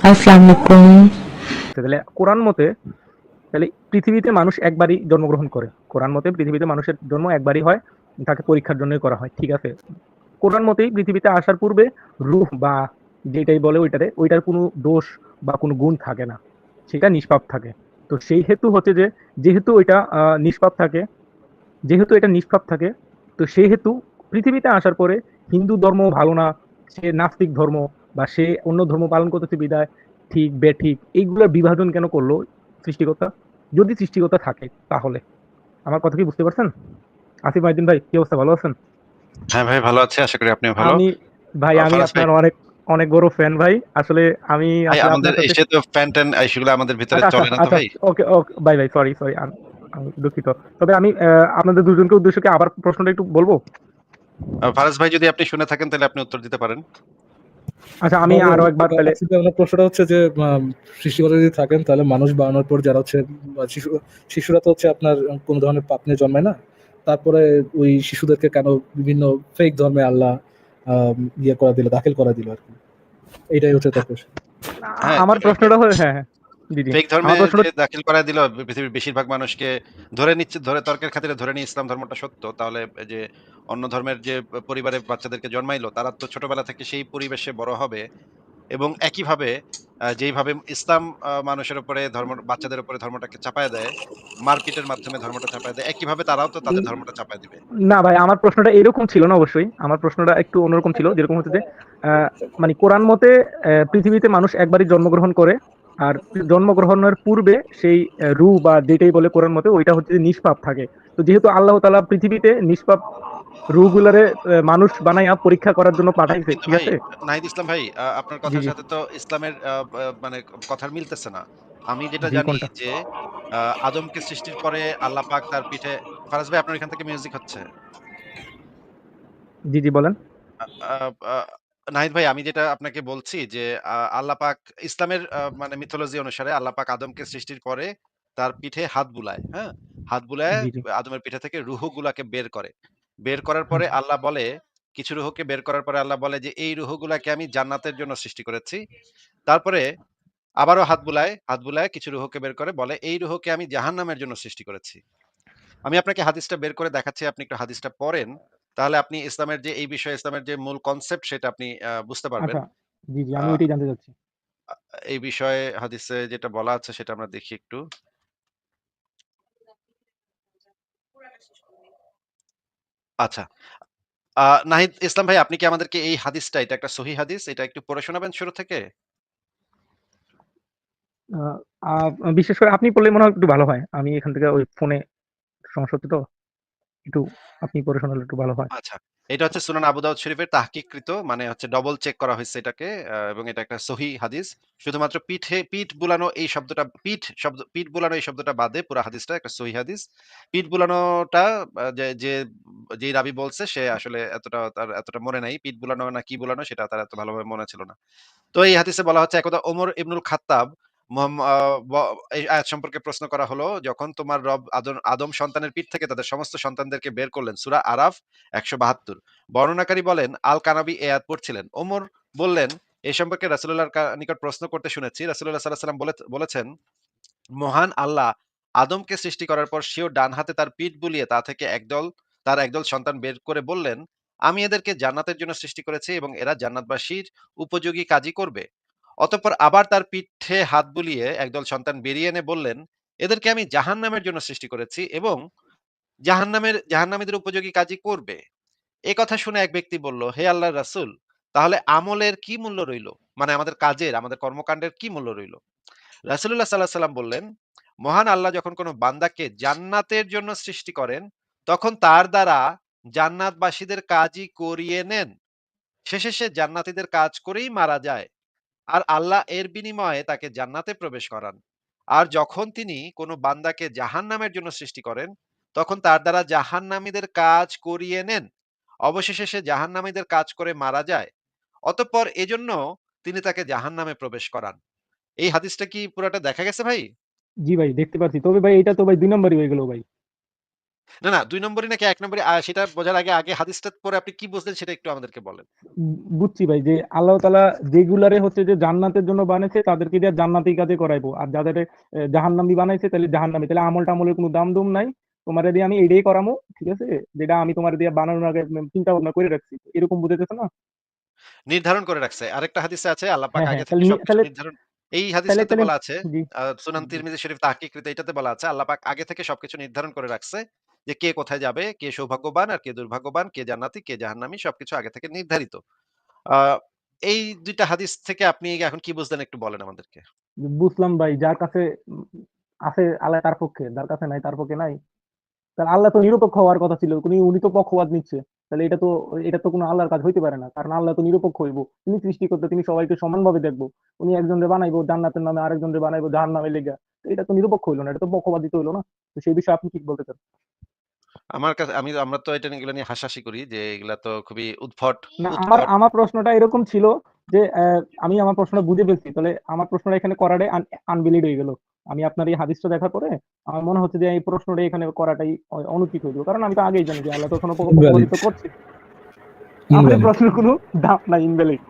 আসসালামু আলাইকুম তাহলে কোরআন মতে তাহলে পৃথিবীতে মানুষ একবারই জন্মগ্রহণ করে। কোরআন মতে পৃথিবীতে মানুষের জন্ম একবারই হয় তাকে পরীক্ষার জন্যই করা হয় ঠিক আছে? কোরআন মতেই পৃথিবীতে আসার পূর্বে রূহ বা যেটাই বলে ওইটাতে ওইটার কোনো দোষ বা কোনো গুণ থাকে না। সেটা নিষ্পাপ থাকে। তো সেই হেতু হচ্ছে যে যেহেতু আহ, নিষ্পাপ থাকে যেহেতু এটা নিষ্পাপ থাকে তো সেই হেতু পৃথিবীতে আসার পরে হিন্দু ধর্ম ভালো না সে নাস্তিক ধর্ম বা সে অন্য ধর্ম পালন করতেছে বিদায় ঠিক বেঠিক এইগুলোর বিভাজন কেন করল সৃষ্টিকর্তা? যদি সৃষ্টিকর্তা থাকে তাহলে। আমার কথা কি বুঝতে পারছেন? আসিফ মাইদিন ভাই কি অবস্থা? ভালো আছেন? হ্যাঁ ভাই ভালো আছি আশা করি আপনিও ভালো। আমি ভাই আমি আপনার অনেক অনেক বড় ফ্যান ভাই। আসলে আমি আমাদের এসে তো ফ্যান ট্যান সেগুলো আমাদের ভিতরে আচ্ছা, চলে না তো আচ্ছা, ভাই? ওকে ওকে ভাই ভাই সরি সরি আমি দুঃখিত। তবে আমি আপনাদের দুজনকে উদ্দেশ্যকে আবার প্রশ্নটা একটু বলব? ফারাজ ভাই যদি আপনি শুনে থাকেন তাহলে আপনি উত্তর দিতে পারেন। আচ্ছা আমি আরও একবার তাহলে আমার প্রশ্নটা হচ্ছে যে শিশুরা যদি থাকেন তাহলে মানুষ বানানোর পর যারা হচ্ছে শিশু শিশুরা তো হচ্ছে আপনার কোন ধরনের পাপ নিয়ে জন্মায় না। তারপরে ওই শিশুদেরকে কেন বিভিন্ন ফেক ধর্মে আল্লাহ ইয়ে করা দিল দাখিল করা দিল আর কি? এটাই হচ্ছে তার প্রশ্ন। হ্যাঁ, আমার প্রশ্নটা হলো হ্যাঁ হ্যাঁ। ফেক ধর্মে দাখিল করা দিল পৃথিবীর বেশিরভাগ মানুষকে ধরে নিচ্ছে ধরে তর্কের খাতিরে ধরে নিয়ে ইসলাম ধর্মটা সত্য তাহলে যে অন্য ধর্মের যে পরিবারে বাচ্চাদেরকে জন্মাইলো তারা তো ছোটবেলা থেকে সেই পরিবেশে বড় হবে এবং একইভাবে যেইভাবে ইসলাম মানুষের উপরে ধর্ম বাচ্চাদের উপরে ধর্মটাকে চাপায় দেয় মারপিটের মাধ্যমে ধর্মটা চাপায় দেয় একইভাবে তারাও তো তাদের ধর্মটা চাপায় দিবে। না ভাই আমার প্রশ্নটা এরকম ছিল না অবশ্যই আমার প্রশ্নটা একটু অন্যরকম ছিল যেরকম হচ্ছে যে মানে কোরআন মতে পৃথিবীতে মানুষ একবারই জন্মগ্রহণ করে আর জন্মগ্রহণের পূর্বে সেই রু বা যেটাই বলে কোরআন মতে ওইটা হচ্ছে নিষ্পাপ থাকে। তো যেহেতু আল্লাহ তালা পৃথিবীতে নিষ্পাপ রুগুলারে মানুষ বানাইয়া পরীক্ষা করার জন্য পাঠাইছে ঠিক আছে? নাহিদ ইসলাম ভাই আপনার কথার সাথে তো ইসলামের মানে কথার মিলতেছে না। আমি যেটা জানি যে আদমকে সৃষ্টির পরে আল্লাহ পাক তার পিঠে ফারাজ ভাই আপনার এখান থেকে মিউজিক হচ্ছে। জি জি বলেন। নাহিদ ভাই আমি যেটা আপনাকে বলছি যে আহ, আল্লাহ পাক ইসলামের মানে মিথোলজি অনুসারে আল্লাহ পাক আদমকে সৃষ্টির পরে তার পিঠে হাত বুলায় হ্যাঁ? হাত বুলায়। আদমের পিঠে থেকে রুহ গুলাকে বের করে। বের করার পরে আল্লাহ বলে কিছু রুহকে বের করার পরে আল্লাহ বলে যে এই রুহগুলাকে আমি জান্নাতের জন্য সৃষ্টি করেছি। তারপরে আবারও হাত বুলায় হাত বুলায় কিছু রুহকে বের করে বলে এই রুহকে আমি জাহান্নামের জন্য সৃষ্টি করেছি। আমি আপনাকে হাদিসটা বের করে দেখাচ্ছি আপনি একটু হাদিসটা পড়েন। তাহলে আপনি ইসলামের যে এই বিষয়ে ইসলামের যে মূল কনসেপ্ট সেটা আপনি বুঝতে পারবেন। আচ্ছা জি জি আমি আহ, ওইটাই জানতে চাচ্ছি। এই বিষয়ে হাদিসে যেটা বলা আছে সেটা আমরা দেখি একটু। আচ্ছা আহ, নাহিদ ইসলাম ভাই আপনি কি আমাদেরকে এই হাদিসটা এটা একটা সহি হাদিস? এটা একটু পড়ে শোনাবেন শুরু থেকে? আহ, আহ, বিশেষ করে আপনি পড়লে মনে হয় একটু ভালো হয়। আমি এখান থেকে ওই ফোনে সমস্যা হচ্ছে তো। একটু আপনি পড়ে শোনালে একটু ভালো হয়। আচ্ছা এটা হচ্ছে সুনান আবু দাউদ শরীফের তাহকিকৃত মানে হচ্ছে ডবল চেক করা হয়েছে এটাকে এবং এটা একটা সহি হাদিস। শুধুমাত্র পিঠে, পিঠ বুলানো এই শব্দটা, পিঠ শব্দ, পিঠ বুলানো এই শব্দটা বাদে পুরো হাদিসটা একটা সহি হাদিস। পিঠ বুলানোটা যে যে যে রাবি বলছে, সে আসলে এতটা তার এতটা মনে নাই, পিঠ বুলানো না কি বুলানো, সেটা তার এত ভালোভাবে মনে ছিল না। তো এই হাদিসে বলা হচ্ছে একদা ওমর ইবনুল খাত্তাব আয়াত সম্পর্কে প্রশ্ন করা হলো, যখন তোমার রব আদম সন্তানের পিঠ থেকে তাদের সমস্ত সন্তানদেরকে বের করলেন, সুরা আরাফ একশো বাহাত্তর। বর্ণনাকারী বলেন আল কানাবি এ আয়াত পড়ছিলেন। ওমর বললেন এই সম্পর্কে রাসুল্লাহর নিকট প্রশ্ন করতে শুনেছি রাসুল্লাহ সাল্লাহ সাল্লাম বলে- বলেছেন, মহান আল্লাহ আদমকে সৃষ্টি করার পর সেও ডান হাতে তার পিঠ বুলিয়ে তা থেকে একদল, তার একদল সন্তান বের করে বললেন, আমি এদেরকে জান্নাতের জন্য সৃষ্টি করেছি এবং এরা জান্নাতবাসীর উপযোগী কাজই করবে। অতঃপর আবার তার পিঠে হাত বুলিয়ে একদল সন্তান বেরিয়ে এনে বললেন, এদেরকে আমি জাহান্নামের জন্য সৃষ্টি করেছি এবং জাহান্নামের, জাহান্নামীদের উপযোগী কাজই করবে। এ কথা শুনে এক ব্যক্তি বলল, হে আল্লাহর রাসূল, তাহলে আমলের কি মূল্য রইল? মানে আমাদের কাজের, আমাদের কর্মকাণ্ডের কি মূল্য রইল? রাসুল্লাহ সাল্লাল্লাহু সাল্লাম বললেন, মহান আল্লাহ যখন কোনো বান্দাকে জান্নাতের জন্য সৃষ্টি করেন, তখন তার দ্বারা জান্নাতবাসীদের কাজই করিয়ে নেন। শেষে সে জান্নাতীদের কাজ করেই মারা যায়। আর আল্লাহ এর বিনিময়ে তাকে জান্নাতে প্রবেশ করান। আর যখন তিনি কোনো বান্দাকে জাহান্নামের জন্য সৃষ্টি করেন, তখন তার দ্বারা জাহান্নামীদের কাজ করিয়ে নেন। অবশেষে সে জাহান্নামীদের কাজ করে মারা যায়। অতঃপর এজন্য তিনি তাকে জাহান্নামে প্রবেশ করান। এই হাদিসটা কি পুরোটা দেখা গেছে ভাই? জি ভাই, দেখতে পাচ্ছি। তবে ভাই, এটা তো ভাই দুই নম্বরই হয়ে গেল ভাই। না, না ২ নম্বরই নাকি ১ নম্বরই সেটা বোঝার আগে, আগে হাদিসটা পড়ে আপনি কি বুঝলেন সেটা একটু আমাদেরকে বলেন। বুঝছি ভাই যে আল্লাহ তাআলা যেগুলারে হচ্ছে যে জান্নাতের জন্য বানাইছে তাদেরকে দিয়ে জান্নাতি কাজে করাইবো। আর যাদের জাহান্নামী বানাইছে তাহলে জাহান্নামী। তাহলে আমল-টামলের কোনো দাম-দুম নাই। তোমারে দিয়ে আমি এটাই করামু। ঠিক আছে? যেটা আমি তোমারে দিয়ে বানানোর আগে চিন্তা ভাবনা করে রাখছি। এরকম বুঝাইতেছে না? নির্ধারণ করে রাখছে। আরেকটা হাদিসে আছে আল্লাহ পাক হ্যাঁ, আগে হ্যাঁ। থেকে তাহলে নি সবকিছু নির্ধারণ এই হাদিসটাতে বলা আছে সুনান তিরমিজি শরীফ তাহকিকৃত এটাতে বলা আছে আল্লাহ পাক আগে থেকে সবকিছু নির্ধারণ করে রাখছে যে কে কোথায় যাবে, কে সৌভাগ্যবান আর কে দুর্ভাগ্যবান, কে জান্নাতি, কে জাহান্নামী সবকিছু আগে থেকে নির্ধারিত। এই ২ টা হাদিস থেকে আপনি এখন কি বুঝলেন একটু বলেন আমাদেরকে। বুঝলাম ভাই যার কাছে আছে আল্লাহ তার পক্ষে, যার কাছে নাই তার পক্ষে নাই। তাহলে আল্লাহ তো নিরপেক্ষ হওয়ার কথা ছিল। উনি তো পক্ষপাত নিচ্ছে। তাহলে এটা তো এটা তো কোনো আল্লাহর কাজ হইতে পারে না। কারণ আল্লাহ তো নিরপেক্ষ হইবো। তিনি সৃষ্টি করতে তিনি সবাইকে সমানভাবে দেখব। উনি একজনরে বানাইবো জান্নাতের নামে আরেকজনরে বানাইবো জাহান্নামের লিগা। এটা তো নিরপেক্ষ হইল না। এটা তো পক্ষপাতিত্ব হইল না। তো সেই বিষয়ে আপনি কি বলতে চান? আমার কাছে আমি আমরা তো এটা এগুলা নিয়ে হাসাহাসি করি যে এগুলা তো খুবই উদ্ভট, না আমার আমার প্রশ্নটা এরকম ছিল যে আমি আমার প্রশ্নটা বুঝে ফেলছি। তাহলে আমার প্রশ্নটা এখানে করাটাই আন আনভ্যালিড হয়ে গেল। আমি আপনার এই হাদিসটা দেখার পরে আমার মনে হচ্ছে যে এই প্রশ্নটা এখানে করাটাই অনুচিত হইল। কারণ আমি তো আগেই জানি যে আল্লাহ তো কোনো করছে। আমার প্রশ্নের কোনো দাম নাই ইনভ্যালিড।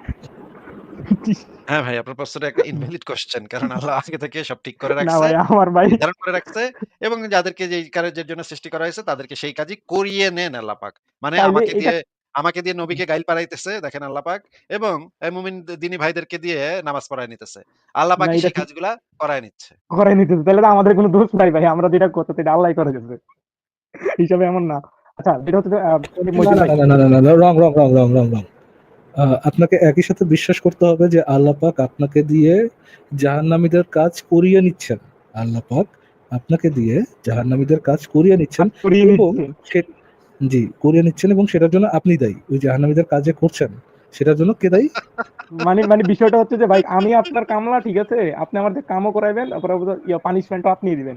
হ্যাঁ ভাই আপনার প্রশ্নটা একটা ইনভ্যালিড কোয়েশ্চেন কারণ আল্লাহ আগে থেকে সব ঠিক করে না ভাই আমার ভাই নির্ধারণ করে রাখছে এবং যাদেরকে যেই কাজের জন্য সৃষ্টি করা হয়েছে তাদেরকে সেই কাজই করিয়ে নেন আল্লাহ পাক। মানে আমাকে দিয়ে আমাকে দিয়ে নবীকে গাইল পাড়াইতেছে দেখেন আল্লাহ পাক এবং মুমিন দিনী ভাইদেরকে দিয়ে নামাজ পড়ায় নিতেছে। আল্লাহ এটা সেই কাজগুলা করায় নিচ্ছে। করাই নিতেছে। তাহলে তো আমাদের কোনো দোষ নাই ভাই। আমরা যেটা করতে এটা আল্লাহই করে দিতেছে। হিসাবে এমন না। আচ্ছা যেটা হচ্ছে না, না, না, না, রং, রং, রং, রং, রং, আপনাকে একই সাথে বিশ্বাস করতে হবে যে আল্লাহ পাক আপনাকে দিয়ে জাহান্নামীদের কাজ করিয়ে নিচ্ছেন। আল্লাহ পাক আপনাকে দিয়ে জাহান্নামীদের কাজ করিয়ে নিচ্ছেন এবং জি, করিয়ে নিচ্ছেন এবং সেটার জন্য আপনি দায়ী। ওই জাহান্নামীদের কাজ করছেন সেটার জন্য কে দায়ী? মানে মানে বিষয়টা হচ্ছে যে ভাই আমি আপনার কামলা ঠিক আছে? আপনি আমাদের কামও করাইবেন তারপরে পানিশমেন্টও আপনিই দিবেন।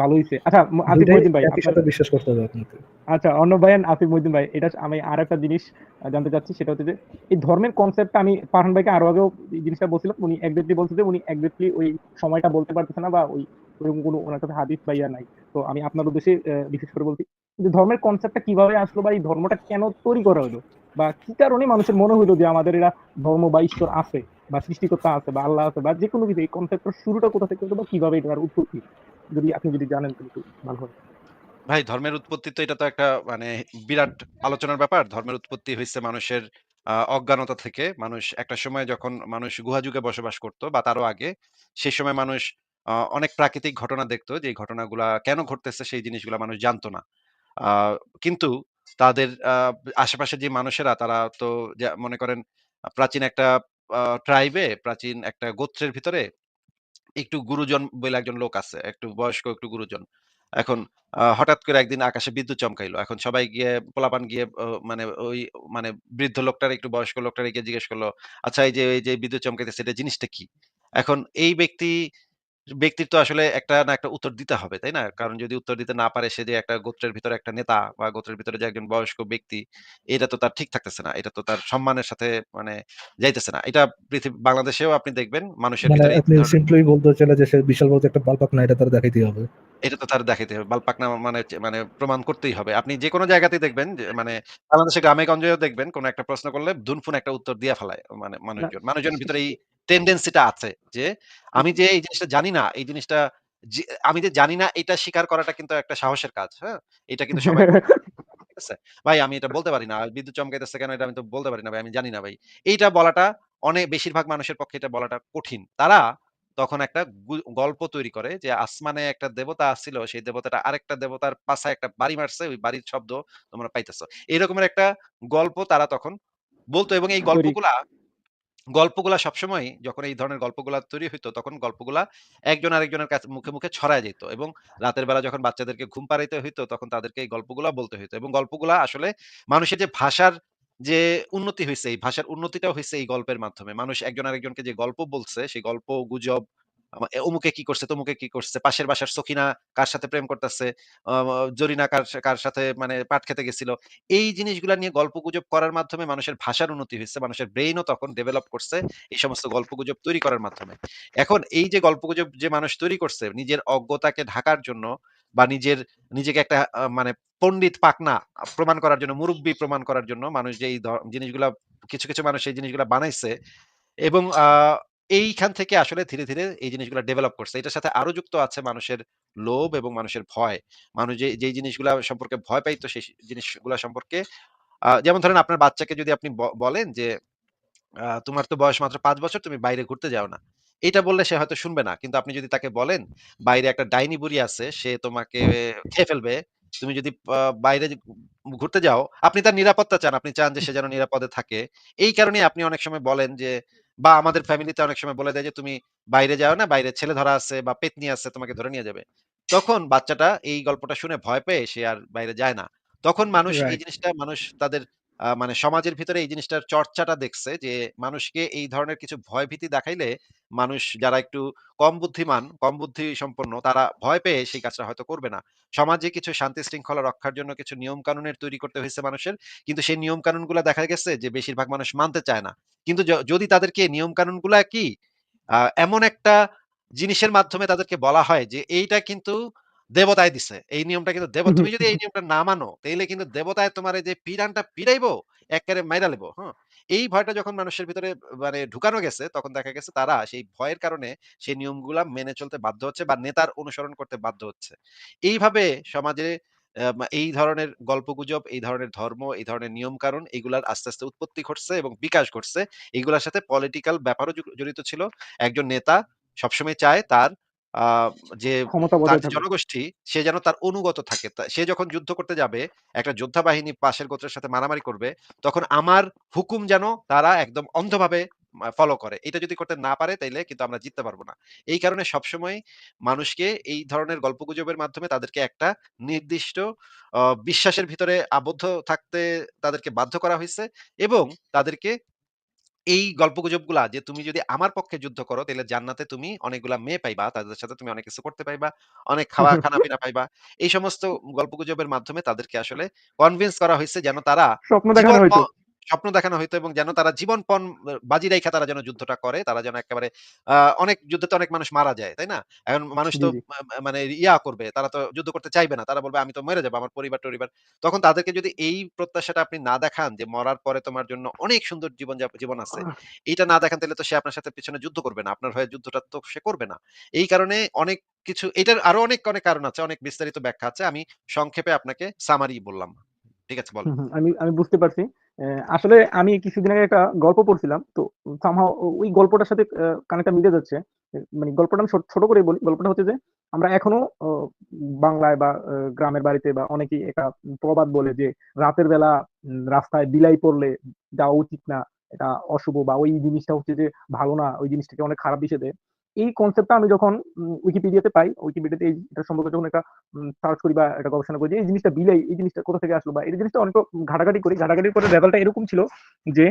ভালো হইছে। আচ্ছা আসিফ মহিউদ্দিন ভাই আপনার বিশ্বাস করতে হবে আপনাকে। আচ্ছা অর্ণব ভাই আসিফ মহিউদ্দিন ভাই এটা আমি আরেকটা জিনিস জানতে চাচ্ছি সেটা হচ্ছে যে এই ধর্মের কনসেপ্টটা আমি ফারহান ভাইকে আরও আগেও এই জিনিসটা বলছিলাম। উনি এক্সাক্টলি বলছে যে উনি এক্সাক্টলি ওই সময়টা বলতে পারতেছে না বা ওই ওরকম কোনো উনার কাছে হাদিস বা ইয়া নাই। তো আমি আপনার উদ্দেশ্যে বিশেষ করে বলছি। যে ধর্মের কনসেপ্টটা কীভাবে আসলো বা এই ধর্মটা কেন তৈরি করা হলো? বা কি কারণে মানুষের মনে হইল যে আমাদের এরা ধর্ম বা ঈশ্বর আছে বা সৃষ্টিকর্তা আছে বা আল্লাহ আছে বা যেকোনো কিছু এই কনসেপ্টটার শুরুটা কোথা থেকে হলো বা কীভাবে এটার উৎপত্তি? যদি আপনি যদি জানেন একটু ভালো হয়। ভাই ধর্মের উৎপত্তি তো এটা তো একটা মানে বিরাট আলোচনার ব্যাপার। ধর্মের উৎপত্তি হইছে মানুষের অজ্ঞানতা থেকে। মানুষ একটা সময় যখন মানুষ গুহা যুগে বসবাস করত বা তারও আগে, সেই সময় মানুষ অনেক প্রাকৃতিক ঘটনা দেখত। যেই ঘটনাগুলা কেন ঘটতেছে সেই জিনিসগুলা মানুষ জানতো না। কিন্তু তাদের আশেপাশে যে মানুষেরা তারা তো মনে করেন প্রাচীন একটা ট্রাইবে, প্রাচীন একটা গোত্রের ভিতরে একটু গুরুজন বলে একজন লোক আছে। একটু বয়স্ক একটু গুরুজন। এখন হঠাৎ করে একদিন আকাশে বিদ্যুৎ চমকাইলো। এখন সবাই গিয়ে পোলাপান গিয়ে মানে ওই মানে বৃদ্ধ লোকটার একটু বয়স্ক লোকটার গিয়ে জিজ্ঞেস করল "আচ্ছা এই যে, এই যে বিদ্যুৎ চমকাইতেছে এটা জিনিসটা কি?" এখন এই ব্যক্তি ব্যক্তির তো আসলে একটা না একটা উত্তর দিতে হবে, তাই না? কারণ যদি উত্তর দিতে না পারে সে যে একটা গোত্রের ভিতরে একটা নেতা বা গোত্রের ভিতরে যে একজন বয়স্ক ব্যক্তি, এটা তো তার ঠিক থাকতেছে না। এটা তো তার সম্মানের সাথে মানে যাইতেছে না। এটা পৃথিবী বাংলাদেশেও আপনি দেখবেন মানুষের মানে ভিতরে এই আপনি ধরনের সিম্পলি বলতে চাইলে যে সে বিশাল বড় একটা বাল পাকনা এটা তার দেখাইতেই হবে। এটা তো তার দেখাইতে হবে। বালপাকনা মানে হচ্ছে মানে প্রমাণ করতেই হবে। আপনি যেকোনো জায়গাতেই দেখবেন যে মানে বাংলাদেশের গ্রামে-গঞ্জেও দেখবেন কোন একটা প্রশ্ন করলে দুনফুন একটা উত্তর দিয়া ফেলায় মানে না মানুষজন। মানুষজনের ভিতরে এই টেনডেন্সি টা আছে যে আমি যে এই জিনিসটা জানি না, এই জিনিসটা আমি যে জানি না এটা স্বীকার করাটা কিন্তু একটা সাহসের কাজ, হ্যাঁ? এটা কিন্তু সবাই ঠিক আছে? ভাই আমি এটা বলতে পারি না। বিদ্যুৎ চমকাইতেছে কেন এটা আমি তো বলতে পারি না ভাই। আমি জানি না ভাই। এইটা বলাটা অনেক বেশিরভাগ মানুষের পক্ষে এটা বলাটা কঠিন। তারা তখন একটা গল্প তৈরি করে যে আসমানে একটা দেবতা আসছিল। সেই দেবতাটা আরেকটা দেবতার পাছায় একটা বাড়ি মারছে। ওই বাড়ির শব্দ তোমরা পাইতেছো। এরকমের একটা গল্প তারা তখন বলতো এবং এই গল্পগুলা গল্পগুলা সবসময় যখন এই ধরনের গল্পগুলা তৈরি হইতো, তখন গল্পগুলা একজন আরেকজনের কাছে মুখে, মুখে ছড়ায় যেত এবং রাতের বেলা যখন বাচ্চাদেরকে ঘুম পাড়াইতে হইতো, তখন তাদেরকে এই গল্পগুলা বলতে হইতো এবং গল্পগুলা আসলে মানুষের যে ভাষার যে উন্নতি হয়েছে এই ভাষার উন্নতিটাও হয়েছে এই গল্পের মাধ্যমে। মানুষ একজন আরেকজনকে যে গল্প বলছে, সেই গল্প, গুজব অমুকে কি করছে, তমুকে কি করছে, পাশের বাসার সখিনা কার সাথে প্রেম করতেছে, জরিনা কার কার সাথে মানে পাট খেতে গেছিল। এই জিনিসগুলা নিয়ে গল্পগুজব করার মাধ্যমে মানুষের ভাষার উন্নতি হইছে। মানুষের ব্রেইনও তখন ডেভেলপ করছে এই সমস্ত গল্পগুজব তৈরি করার মাধ্যমে। এখন এই যে গল্পগুজব যে মানুষ তৈরি করছে নিজের অজ্ঞতাকে ঢাকার জন্য বা নিজের নিজেকে একটা মানে পণ্ডিত পাকনা প্রমাণ করার জন্য, মুরব্বী প্রমাণ করার জন্য মানুষ যে এই জিনিসগুলা কিছু, কিছু মানুষ এই জিনিসগুলা বানাইছে এবং এইখান থেকে আসলে ধীরে, ধীরে এই জিনিসগুলা ডেভেলপ করছে। এটার সাথে আরও যুক্ত আছে মানুষের লোভ এবং মানুষের ভয়। মানুষ যে যেই জিনিসগুলা সম্পর্কে ভয় পাইতো সেই জিনিসগুলা সম্পর্কে যেমন ধরেন আপনার বাচ্চাকে যদি আপনি বলেন যে, "তোমার তো বয়স মাত্র পাঁচ বছর, তুমি বাইরে ঘুরতে যাও না।" এটা বললে সে হয়তো শুনবে না। কিন্তু আপনি যদি তাকে বলেন, "বাইরে একটা ডাইনি বুড়ি আছে, সে তোমাকে খেয়ে ফেলবে। তুমি যদি বাইরে ঘুরতে যাও" আপনি তার নিরাপত্তা চান। আপনি চান যে সে যেন নিরাপদে থাকে। এই কারণে আপনি অনেক সময় বলেন যে বা আমাদের ফ্যামিলিতে অনেক সময় বলে দেয় যে, "তুমি বাইরে যাও না, বাইরে ছেলে ধরা আছে বা পেতনি আছে, তোমাকে ধরে নিয়ে যাবে।" তখন বাচ্চাটা এই গল্পটা শুনে ভয় পেয়ে সে আর বাইরে যায় না। তখন মানুষ এই জিনিসটা মানুষ তাদের মানে সমাজের ভিতরে এই জিনিসটার চর্চাটা দেখছে যে মানুষকে এই ধরনের কিছু ভয়ভীতি দেখাইলে মানুষ যারা একটু কম বুদ্ধিমান, কম বুদ্ধি সম্পন্ন তারা ভয় পেয়ে সেই কাজটা হয়তো করবে না। সমাজে কিছু শান্তি শৃঙ্খলা রক্ষার জন্য কিছু নিয়ম কানুনের তৈরি করতে হয়েছে মানুষের। কিন্তু সেই নিয়ম কানুনগুলা দেখা গেছে যে বেশিরভাগ মানুষ মানতে চায় না। কিন্তু যদি তাদেরকে নিয়ম কানুনগুলা কি আ এমন একটা জিনিসের মাধ্যমে তাদেরকে বলা হয় যে এইটা কিন্তু দেবতায় দিছে। এই নিয়মটা কিন্তু দেব তুমি যদি এই নিয়মটা না মানো তাইলে কিন্তু দেবতায় তোমারে যে পিডানটা পিডাইবো, এক্কারে মাইরা লেবো। হ্যাঁ? এই ভয়টা যখন মানুষের ভিতরে মানে ঢুকানো গেছে তখন দেখা গেছে তারা সেই ভয়ের কারণে সেই নিয়মগুলা মেনে চলতে বাধ্য হচ্ছে বা নেতার অনুসরণ করতে বাধ্য হচ্ছে। এইভাবে সমাজে এই ধরনের গল্পগুজব, এই ধরনের ধর্ম, এই ধরনের নিয়ম-কানুন এগুলার আস্তে, আস্তে উৎপত্তি ঘটছে এবং বিকাশ ঘটছে। এগুলার সাথে পলিটিক্যাল ব্যাপারও জড়িত ছিল। একজন নেতা সবসময় চায় তার যে। জনগোষ্ঠী সে যেন তার অনুগত থাকে। সে যখন যুদ্ধ করতে যাবে, একটা যোদ্ধা বাহিনী পাশের গোত্রের সাথে মারামারি করবে, তখন আমার হুকুম যেন তারা একদম অন্ধভাবে ফলো করে। এটা যদি করতে না পারে তাইলে কিন্তু আমরা জিততে পারব না। এই কারণে সবসময় মানুষকে এই ধরনের গল্প গুজবের মাধ্যমে তাদেরকে একটা নির্দিষ্ট বিশ্বাসের ভিতরে আবদ্ধ থাকতে তাদেরকে বাধ্য করা হয়েছে এবং তাদেরকে এই গল্প গল্পগুজবগুলা যে তুমি যদি আমার পক্ষে যুদ্ধ করো তাহলে জান্নাতে তুমি অনেকগুলা মেয়ে পাইবা। তাদের সাথে তুমি অনেক কিছু করতে পাইবা। অনেক খাওয়া খানা-পিনা পাইবা। এই সমস্ত গল্প গুজবের মাধ্যমে তাদেরকে আসলে কনভিন্স করা হয়েছে যেন তারা স্বপ্ন দেখানো হইতো। স্বপ্ন দেখানো হইতো এবং যেন তারা জীবনপণ বাজি রাইখা তারা যেন যুদ্ধটা করে। তারা যেন একেবারে অনেক যুদ্ধে তো অনেক মানুষ মারা যায়, তাই না? এখন মানুষ তো মানে ইয়া করবে, তারা তো যুদ্ধ করতে চাইবে না। তারা বলবে, "আমি তো মইরা যাব। আমার পরিবার-টরিবার" তখন তাদেরকে যদি এই প্রত্যাশাটা আপনি না দেখান যে মরার পরে তোমার জন্য অনেক সুন্দর জীবন জীবন আছে। এইটা না দেখান তাইলে তো সে আপনার সাথে পিছনে যুদ্ধ করবে না। আপনার হয়ে যুদ্ধটা তো সে করবে না। এই কারণে অনেক কিছু এটার আরও অনেক, অনেক কারণ আছে। অনেক বিস্তারিত ব্যাখ্যা আছে। আমি সংক্ষেপে আপনাকে সামারি বললাম। ঠিক আছে হুম। আমি আমি বুঝতে পারছি। আসলে আমি কিছুদিন আগে একটা গল্প পড়ছিলাম। তো somehow ও ওই গল্পটার সাথে খানিকটা মিলে যাচ্ছে। মানে গল্পটা আমি ছোট করে বলি। গল্পটা হচ্ছে যে, আমরা এখনও বাংলায় বা গ্রামের বাড়িতে বা অনেকেই একটা প্রবাদ বলে যে, রাতের বেলা রাস্তায় বিলাই পড়লে যাওয়া উচিত না। এটা অশুভ বা ওই জিনিসটা হচ্ছে যে, ভালো না। ওই জিনিসটাকে অনেক খারাপ দিশে দেয়। এই কনসেপ্টটা আমি যখন উইকিপিডিয়াতে পাই, উইকিপিডিয়াতে এই এটা সম্পর্কে যখন একটা সার্চ করি বা একটা গবেষণা করি এই জিনিসটা বিলাই, এই জিনিসটা কোথা থেকে আসলো বা এই জিনিসটা অনেক ঘাটাঘাটি করি। ঘাটাঘাটির পরে লেভেলটা এরকম ছিল যে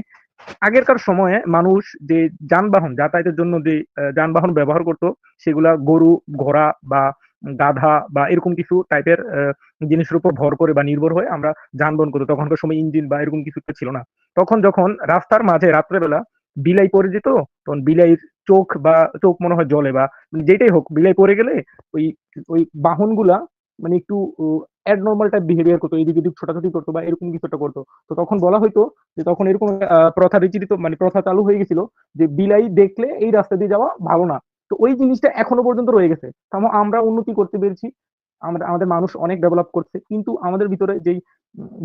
আগেরকার সময়ে মানুষ যে যানবাহন যাতায়াতের জন্য যে যানবাহন ব্যবহার করত সেগুলা গরু, ঘোড়া বা গাধা বা এরকম কিছু টাইপের জিনিসের উপর ভর করে বা নির্ভর হয়ে আমরা যানবাহন করতো তখনকার সময় ইঞ্জিন বা এরকম কিছু ছিল না। তখন যখন রাস্তার মাঝে রাত্রেবেলা বিলাই পড়ে যেত, তখন বিলাইয়ের চোখ বা চোখ মনে হয় জলে বা যেটাই হোক বিলাই পড়ে গেলে ওই ওই বাহনগুলা মানে একটু abnormal টাইপ বিহেভিয়ার করতো, এদিক ওদিক ছোটাছুটি করতো বা এরকম কিছু একটা করত। তো তখন বলা হইতো যে তখন এরকম প্রথা বিচলিত মানে প্রথা চালু হয়ে গেছিল যে বিলাই দেখলে এই রাস্তা দিয়ে যাওয়া ভালো না। তো ওই জিনিসটা এখনও পর্যন্ত রয়ে গেছে। তাও আমরা উন্নতি করতে পেরেছি। আমরা আমাদের মানুষ অনেক ডেভেলপ করছে। কিন্তু আমাদের ভিতরে যেই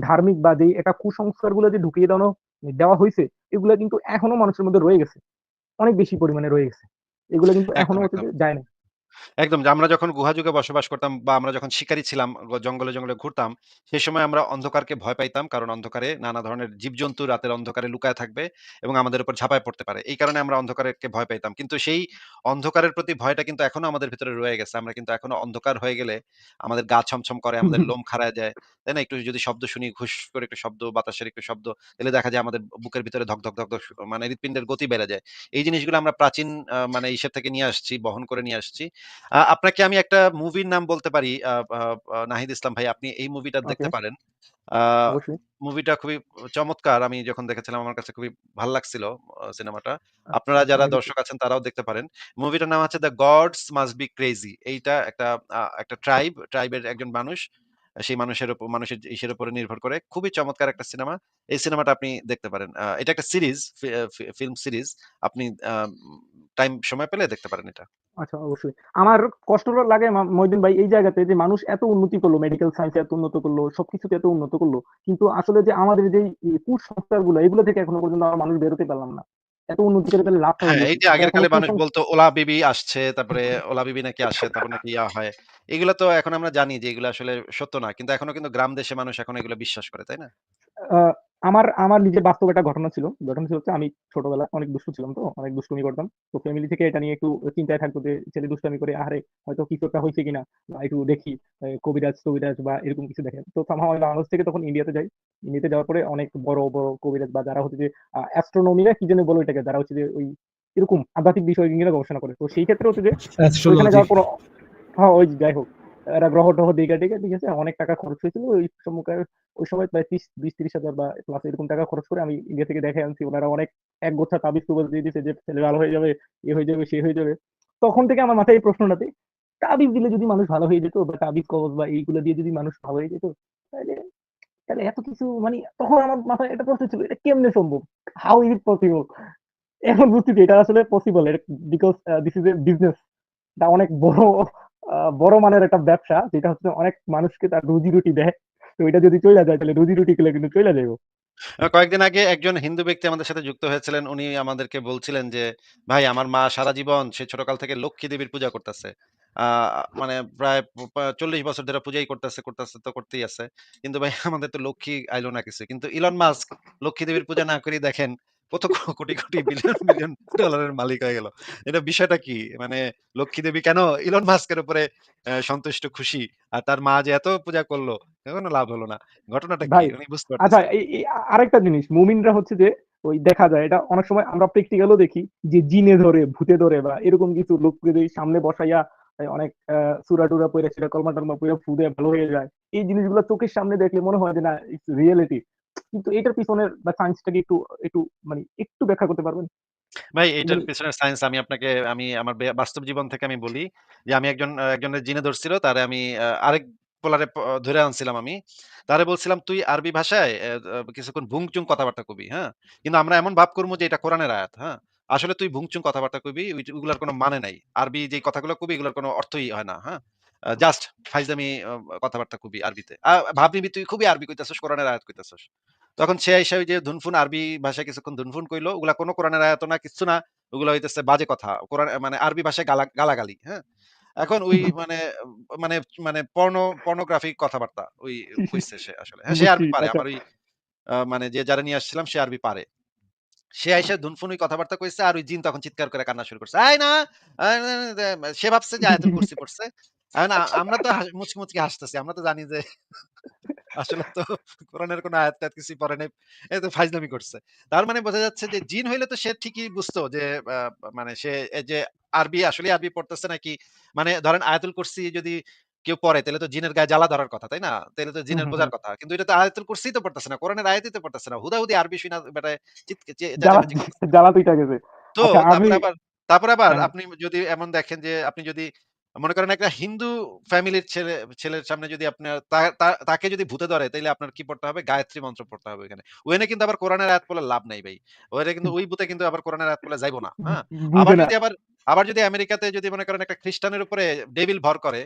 ধার্মিক বা যেই একটা কুসংস্কারগুলো যে ঢুকিয়ে দেওয়ানো, দেওয়া হয়েছে এগুলা কিন্তু এখনও মানুষের মধ্যে রয়ে গেছে। অনেক বেশি পরিমাণে রয়ে গেছে। এগুলো কিন্তু এখনও। যায় নাই। একদম যে আমরা যখন গুহা যুগে বসবাস করতাম বা আমরা যখন শিকারী ছিলাম গ জঙ্গলে, জঙ্গলে ঘুরতাম, সে সময় আমরা অন্ধকারকে ভয় পাইতাম। কারণ অন্ধকারে নানা ধরনের জীবজন্তু রাতের অন্ধকারে লুকায়ে থাকবে এবং আমাদের উপর ঝাঁপায় পড়তে পারে। এই কারণে আমরা অন্ধকারকে ভয় পাইতাম। কিন্তু সেই অন্ধকারের প্রতি ভয়টা কিন্তু এখনও আমাদের ভিতরে রয়ে গেছে। আমরা কিন্তু এখনও অন্ধকার হয়ে গেলে আমাদের গা ছমছম করে, আমাদের লোম খাড়ায় যায়। তাই না? একটু যদি শব্দ শুনি, হুস করে একটু শব্দ, বাতাসের একটু শব্দ, তাহলে দেখা যায় আমাদের বুকের ভিতরে ধক, ধক, ধক, ধক মানে হৃৎপিণ্ডের গতি বেড়ে যায়। এই জিনিসগুলো আমরা প্রাচীন আ মানে ইসের থেকে নিয়ে আসছি, বহন করে নিয়ে আসছি। আপনাকে আমি একটা মুভির নাম বলতে পারি। নাহিদ ইসলাম ভাই আপনি এই মুভিটা দেখতে পারেন। মুভিটা খুবই চমৎকার। আমি যখন দেখেছিলাম আমার কাছে খুবই ভালো লাগছিল সিনেমাটা। আচ্ছা, আপনারা যারা দর্শক আছেন তারাও দেখতে পারেন। মুভিটার নাম হচ্ছে 'the gods must be crazy' এইটা একটা একটা ট্রাইব, ট্রাইবের একজন মানুষ। সেই মানুষের উপর মানুষের ইসের উপরে নির্ভর করে। খুবই চমৎকার একটা সিনেমা। এই সিনেমাটা আপনি দেখতে পারেন। এটা একটা সিরিজ, ফিল্ম সিরিজ। আপনি টাইম সময় পেলে দেখতে পারেন এটা। আচ্ছা, অবশ্যই। আমার কষ্ট লাগে মা মইদুল ভাই এই জায়গাতে যে মানুষ এত উন্নতি করল, মেডিকেল সায়েন্স এত উন্নত করল, সবকিছুতে এত উন্নত করল। কিন্তু আসলে যে আমাদের ই কুসংস্কারগুলো এগুলো থেকে এখনও পর্যন্ত আমরা মানুষ বেরোতে পারলাম না। এত উন্নতি করে তাহলে লাভটা হ্যাঁ, এই যে আগের কালে মানুষ বলতো ওলা বিবি আসছে, তারপরে ওলা বিবি নাকি আসে, তারপর নাকি ইয়া হয়। এগুলা তো এখন আমরা জানি যে এগুলো আসলে সত্য না। কিন্তু এখনও কিন্তু গ্রাম দেশে মানুষ এখন এগুলো বিশ্বাস করে, তাই না? আমার আমার নিজের বাস্তব একটা ঘটনা ছিল। ঘটনা ছিল হচ্ছে আমি ছোটবেলায় অনেক দুষ্টু ছিলাম তো, অনেক দুষ্টুমি করতাম। তো ফ্যামিলি থেকে এটা নিয়ে একটু চিন্তায় থাকতো যে ছেলে দুষ্টামি করে, আহারে হয়তো কিছু একটা হইছে কিনা বা একটু দেখি কবিরাজ কবিরাজ-টবিরাজ বা এরকম কিছু দেখে। তো আমি বাংলাদেশ থেকে তখন ইন্ডিয়াতে যাই। ইন্ডিয়াতে যাওয়ার পরে অনেক বড়, বড় কবিরাজ বা যারা হচ্ছে যে অ্যাস্ট্রোনমিরা কি জানি বলে ওইটাকে? যারা হচ্ছে যে ওই এরকম আধ্যাত্মিক বিষয় নিয়ে গবেষণা করে। তো সেই ক্ষেত্রে হচ্ছে যে ওইখানে যাওয়ার পর হ্যাঁ, ওই যাই হোক। এরা গ্রহ-টহ দেইখা-টেইখা ঠিক আছে? অনেক টাকা খরচ হয়েছিল। ওই সময়কার ওই সময় প্রায় ৩০ ২০-৩০ হাজার বা প্লাস এরকম টাকা খরচ করে আমি ইন্ডিয়া থেকে দেখায় আনছি। উনারা অনেক এক গোছা তাবিজ-টুবিজ দিয়ে দিছে যে ছেলে ভালো হয়ে যাবে, এ হয়ে যাবে, সে হয়ে যাবে। তখন থেকে আমার মাথায় এই প্রশ্নটা দেই, তাবিজ দিলে যদি মানুষ ভালো হয়ে যেত বা তাবিজ কবজ বা এইগুলো দিয়ে যদি মানুষ ভালো হয়ে যেত, তাইলে তাহলে এত কিছু মানে তখন আমার মাথায় এটা প্রশ্ন ছিল, এটা কেমনে সম্ভব? How is it possible? এখন বুঝতেছি এটা আসলে possible. Because this is a business. এটা অনেক বড় বড় মানের একটা ব্যবসা যেটা হচ্ছে অনেক মানুষকে তার রুজি-রুটি দেয়। তো এটা যদি চইলা যায় তাহলে রুজি-রুটি গুলা কিন্তু চইলা যাইব। কয়েকদিন আগে একজন হিন্দু ব্যক্তি আমাদের সাথে যুক্ত হয়েছিলেন। উনি আমাদেরকে বলছিলেন যে, "ভাই আমার মা সারা জীবন সে ছোটকাল থেকে লক্ষ্মী দেবীর পূজা করতেছে। মানে প্রায় চল্লিশ বছর ধরে পূজাই করতেছে, করতেছে তো করতেই আছে। কিন্তু ভাই আমাদের তো লক্ষ্মী আইলো না কিছু। কিন্তু ইলন মাস্ক লক্ষ্মী দেবীর পূজা না করে দেখেন কত কোটি, কোটি বিলিয়ন, বিলিয়ন ডলারের মালিক হয়ে গেল। এটা বিষয়টা কি? মানে লক্ষ্মী দেবী কেন ইলন মাস্কের উপরে সন্তুষ্ট খুশি। আর তার মা যে এত পূজা করল কোনো লাভ হলো না। ঘটনাটা কি? উনি বুঝতে আচ্ছা এই এই আরেকটা জিনিস মুমিনরা হচ্ছে যে ওই দেখা যায় এটা অনেক সময় আমরা প্র্যাকটিক্যাল ও দেখি যে জিনে ধরে, ভূতে ধরে বা এরকম কিছু লোককে যদি সামনে বসাইয়া অনেক আ সূরা-টুরা পইড়া সেটা কলমা-টলমা পইড়া ফুদে ভালো হয়ে যায়। এই জিনিসগুলো চোখের সামনে দেখলে মনে হয় যে না ইটস রিয়ালিটি। কিন্তু এটার পিছনের বা সায়েন্সটাকে একটু একটু মানে একটু ব্যাখ্যা করতে পারবেন? ভাই এইটার মানে পেছনের সায়েন্স আমি আপনাকে আমি আমার বাস্তব জীবন থেকে আমি বলি যে আমি একজন একজনের জিনে ধরছিল তারে আমি আরেক পোলারে ধরে আনছিলাম আমি। তারে বলছিলাম, "তুই আরবি ভাষায় কিছুক্ষণ ভুং-চুং কথাবার্তা কবি, হ্যাঁ? কিন্তু আমরা এমন ভাব করব যে এটা কোরআনের আয়াত, হ্যাঁ? আসলে তুই ভুং-চুং কথাবার্তা কবি, ওই ওইগুলার কোনো মানে নাই। আরবি যেই কথাগুলো কবি এগুলার কোনো অর্থই হয় না, হ্যাঁ? জাস্ট ফাইজলামি আ কথাবার্তা কবি আরবিতে। তুই খুবই আরবি কইতেছস, কোরআনের আয়াত কইতেছস।" তখন সে ওই যে ধুনফুন আরবি ভাষায় কিছুক্ষণ ধুনফুন কইলো। ওগুলা কোনো কোরআনের আয়াতও না, কিচ্ছু না। ওগুলা হইতেছে বাজে কথা। কোরআন মানে আরবি ভাষায় গালা গালাগালি, হ্যাঁ? এখন ওই মানে মানে মানে পর্নো পর্নোগ্রাফিক কথাবার্তা ওই কইছে সে আসলে। হ্যাঁ, সে আরবি পারে। আচ্ছা। আমার ওই মানে যে যারে নিয়ে আসছিলাম সে আরবি পারে। সে আইসা ধুনফুন ওই কথাবার্তা কইছে আর ওই জিন তখন চিৎকার করে কান্না শুরু করছে। "এই না!" সে ভাবছে যে আয়াতুল কুরসি পড়ছে। এখন আমরা তো মুচকি, মুচকি হাসতেছি। আমরা তো জানি যে আসলে তো কোরআনের কোনো পড়ে নাই। এ তো ফাইজলামি করছে। তার মানে বোঝা যাচ্ছে যে জিন হইলে তো সে ঠিকই বুঝতো যে মানে সে যে আরবি আসলেই আরবি পড়তেছে নাকি মানে ধরেন আয়াতুল কুরসি যদি কেউ পড়ে তাইলে তো জিনের গায়ে জ্বালা ধরার কথা, তাই না? তাইলে তো জিনের বোঝার কথা। কিন্তু এটা তো আয়াতুল কুরসিই তো পড়তেছে না। কোরআনের আয়াতই তো পড়তেছে না। হুদাহুদি আরবি শুইনা বেটায় জ্বালা গেছে। তো আচ্ছা তারপরে আবার হ্যাঁ। আপনি যদি এমন দেখেন যে আপনি যদি মনে করেন একটা হিন্দু ফ্যামিলির ছেলে ছেলের সামনে যদি আপনার তাকে যদি ভূতে ধরে তাইলে আপনার কি পড়তে হবে? গায়ত্রী মন্ত্র পড়তে হবে ওইখানে। ওখানে কিন্তু আবার কোরআনের আয়াত পড়লে লাভ নাই ভাই। ওইটা কিন্তু ওই ভূতে কিন্তু আবার কোরআনের আয়াত পড়লে যাইব না। হ্যাঁ? আবার যদি আবার আবার যদি আমেরিকাতে যদি মনে করেন একটা খ্রিস্টানের উপরে ডেভিল ভর করে,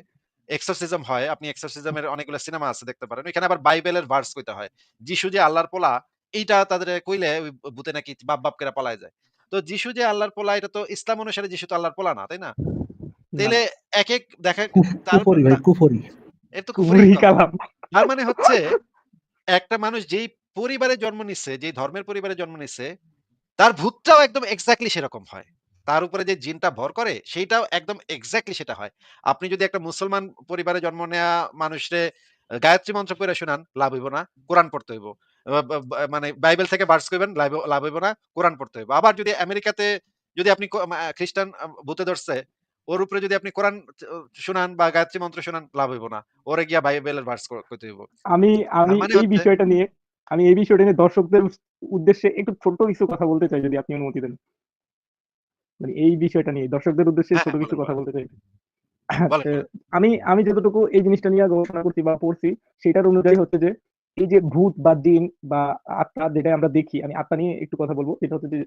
এক্সোরসিজম হয়। আপনি এক্সোরসিজম এর অনেকগুলো সিনেমা আছে দেখতে পারেন। এখানে আবার বাইবেলের ভার্স কইতে হয়। যিশু যে আল্লাহর পোলা এইটা তাদের কইলে ওই ভূতে নাকি বাপ, বাপ পলায় যায়। তো যিশু যে আল্লাহর পোলা এটা তো ইসলাম অনুসারে যিশু তো আল্লাহর পোলা না, তাই না? তাইলে একেক দেখা কুফরি ভাই কুফরি এর তো কুফরি কালাম তার মানে হচ্ছে একটা মানুষ যেই পরিবারে জন্ম নিচ্ছে, যেই ধর্মের পরিবারে জন্ম নিচ্ছে, তার ভূতটাও একদম এক্সাক্টলি সেরকম হয়। তার উপরে যে জিনটা ভর করে সেইটাও একদম এক্সাক্টলি সেটা হয়। আপনি যদি একটা মুসলমান পরিবারে জন্ম নেয়া মানুষরে গায়ত্রী মন্ত্র পইড়া শুনান, লাভ হইব না, কোরআন পড়তে হইব। মানে বাইবেল থেকে বার্স করবেন লাভ হইব না, কোরআন পড়তে হইব। আবার যদি আমেরিকাতে যদি আপনি খ্রিস্টান ভূতে ধরছে, ওর উপরে যদি আপনি কোরআন শুনান বা গায়ত্রী মন্ত্র শুনান, লাভ হইব না। ওরে গিয়া বাইবেলের ভার্স ক কইতে হইব। আমি আমি মানে এই বিষয়টা নিয়ে আমি এই বিষয়টা নিয়ে দর্শকদের উদ্দেশ্যে একটু ছোট কিছু কথা বলতে চাই যদি আপনি অনুমতি দেন মানে এই বিষয়টা নিয়ে দর্শকদের উদ্দেশ্যে হ্যাঁ, ছোট কিছু কথা বলতে চাই। আমি আমি যতটুকু এই জিনিসটা নিয়ে গবেষণা করছি বা পড়ছি সেটার অনুযায়ী হচ্ছে যে এই যে ভূত বা দিন বা আত্মা যেটা আমরা দেখি আমি আত্মা নিয়ে একটু কথা বলব সেটা হচ্ছে যে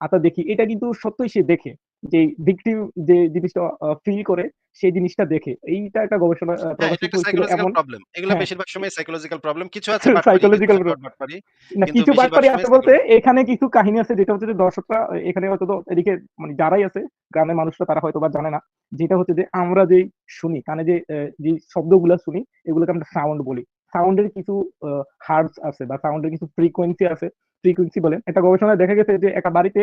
আত্মা দেখি এটা কিন্তু সত্যই সে দেখে। যে ভিকটিম যে জিনিসটা ফিল করে সেই জিনিসটা দেখে। এইটা একটা গবেষণা হ্যাঁ, এটা এমন। প্রবলেম। এগুলা হ্যাঁ। বেশিরভাগ সময় সাইকোলজিক্যাল প্রবলেম। কিছু আছে সাইকোলজিক্যাল না কিছু বাটপারি আছে বলতে এখানে কিছু কাহিনী আছে যেটা হচ্ছে যে দর্শকরা এখানে হয়তো এদিকে মানে যারাই আছে গ্রামের মানুষরা তারা হয়তো বা জানে না। যেটা হচ্ছে যে আমরা যেই শুনি কানে যে যে শব্দগুলো শুনি এগুলোকে আমরা সাউন্ড বলি। সাউন্ডের কিছু হার্বস আছে বা সাউন্ডের কিছু ফ্রিকোয়েন্সি আছে। ফ্রিকোয়েন্সি বলেন একটা গবেষণায় দেখা গেছে যে একটা বাড়িতে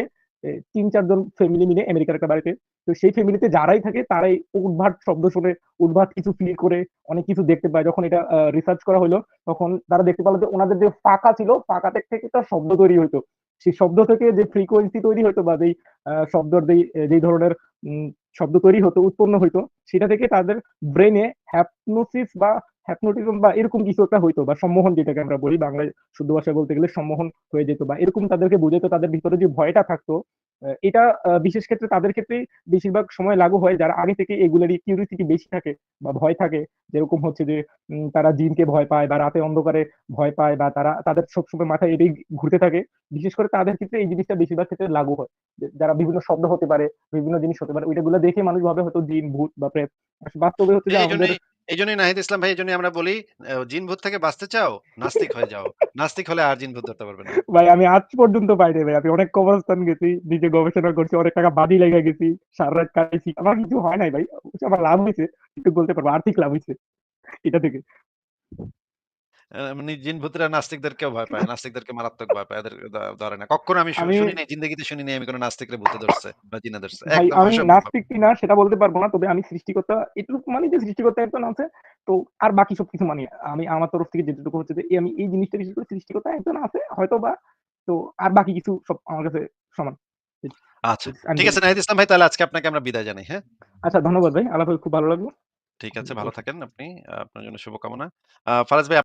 তিন চারজন ফ্যামিলি মিলে আমেরিকার একটা বাড়িতে, তো সেই ফ্যামিলিতে যারাই থাকে, তারাই উদ্ভাট শব্দ শুনে উদ্ভাট কিছু ফিল করে, অনেক কিছু দেখতে পায়। যখন এটা রিসার্চ করা হলো, তখন তারা দেখতে পেল যে ওনাদের যে ফাঁকা ছিল, ফাঁকা থেকে একটা শব্দ তৈরি হইতো। সেই শব্দ থেকে যে ফ্রিকোয়েন্সি তৈরি হতো বা যেই শব্দর যেই ধরনের শব্দ তৈরি হতো, উৎপন্ন হইতো, সেটা থেকে তাদের ব্রেনে হ্যাপনোসিস বা হ্যাপনোটিজম বা এরকম কিছু একটা হইতো বা সম্মোহন যেটাকে আমরা বলি বাংলায় শুদ্ধ ভাষায় বলতে গেলে সম্মোহন হয়ে যেত বা এরকম তাদেরকে বুঝাইতো তাদের ভিতরে যে ভয়টা থাকতো এটা বিশেষ ক্ষেত্রে তাদের ক্ষেত্রেই বেশিরভাগ সময় লাগু হয় যারা আগে থেকে এগুলারই কিউরিসিটি বেশি থাকে বা ভয় থাকে। যেরকম হচ্ছে যে তারা জিনকে ভয় পায় বা রাতে অন্ধকারে ভয় পায় বা তারা তাদের সবসময় মাথায় এটাই ঘুরতে থাকে। বিশেষ করে তাদের ক্ষেত্রে এই জিনিসটা বেশিরভাগ ক্ষেত্রে লাগু হয়। যারা বিভিন্ন শব্দ হতে পারে বিভিন্ন জিনিস হতে পারে ওইটাগুলো দেখে মানুষ ভাবে হয়তো জিন ভূত বা প্রেত। বাস্তবে হচ্ছে যে আমাদের জন্যই এই জন্যই নাহিদ ইসলাম ভাই এই জন্যই আমরা বলি জিন ভূত থেকে বাঁচতে চাও, নাস্তিক হয়ে যাও। নাস্তিক হলে আর জিন ভূত ধরতে পারবে না। ভাই, আমি আজ পর্যন্ত পাইনি ভাই। আমি অনেক কবরস্থান গেছি, নিজে গবেষণা করছি, অনেক টাকা বাদি লেগে গেছি, সার রাত কাটাইছি আমার কিছু হয় নাই ভাই, আমার লাভ হয়েছে, একটু বলতে পারব, আর্থিক লাভ হয়েছে, এটা থেকে। মানে জিন ভূতরা নাস্তিকদেরকেও ভয় পায় নাস্তিকদেরকে মারাত্মক ভয় পায় এদের ধরে না। কখনো আমি শুনি নাই জিন্দগিতে শুনি নাই আমি কোনো নাস্তিকরে ভূতে ধরছে বা জিনে ধরছে আমি নাস্তিক কিনা সেটা বলতে পারব না তবে আমি সৃষ্টিকর্তা এটুকু মানে যে সৃষ্টিকর্তা একজন আছে তো আর বাকি মানি আমি আমার তরফ থেকে যেটুকু হচ্ছে যে এই আমি এই জিনিসটা বিশেষ করে সৃষ্টিকর্তা একজন আছে হয়তো বা তো আর বাকি কিছু সব আমার কাছে সমান। আচ্ছা ঠিক আছে নাহিদ ইসলাম ভাই তাহলে আজকে আপনাকে আমরা বিদায় জানাই হ্যাঁ? আচ্ছা ধন্যবাদ ভাই আলাপ খুব ভালো লাগল। ঠিক আছে ভালো থাকেন আপনি আপনার জন্য শুভকামনা। ফারাজ ভাই